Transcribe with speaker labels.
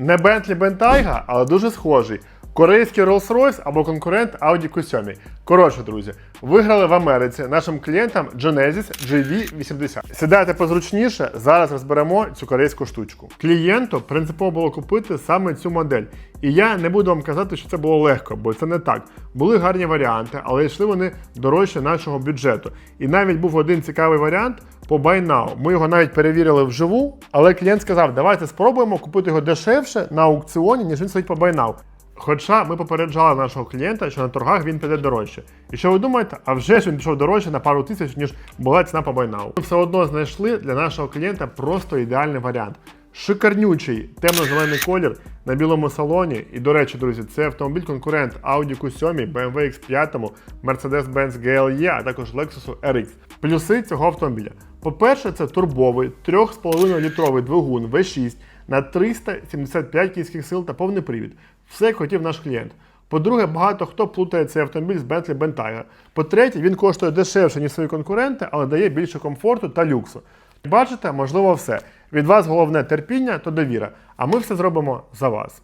Speaker 1: Не Bentley Bentayga, але дуже схожий. Корейський Rolls-Royce або конкурент Audi Q7. Коротше, друзі, виграли в Америці нашим клієнтам Genesis GV80. Сідайте позручніше, зараз розберемо цю корейську штучку. Клієнту принципово було купити саме цю модель. І я не буду вам казати, що це було легко, бо це не так. Були гарні варіанти, але йшли вони дорожче нашого бюджету. І навіть був один цікавий варіант по Buy Now. Ми його навіть перевірили вживу, але клієнт сказав, давайте спробуємо купити його дешевше на аукціоні, ніж він стоїть по Buy Now. Хоча ми попереджали нашого клієнта, що на торгах він піде дорожче. І що ви думаєте? А вже ж він пішов дорожче на пару тисяч, ніж була ціна по Buy Now. Ми все одно знайшли для нашого клієнта просто ідеальний варіант. Шикарнючий темно-зелений колір на білому салоні. І, до речі, друзі, це автомобіль конкурент Audi Q7, BMW X5, Mercedes-Benz GLE, а також Lexus RX. Плюси цього автомобіля. По-перше, це турбовий 3,5 літровий двигун V6 на 375 кінських сил та повний привід. Все як хотів наш клієнт. По-друге, багато хто плутає цей автомобіль з Bentley Bentayga. По-третє, він коштує дешевше, ніж свої конкуренти, але дає більше комфорту та люксу. Бачите, можливо, все. Від вас головне терпіння та довіра, а ми все зробимо за вас.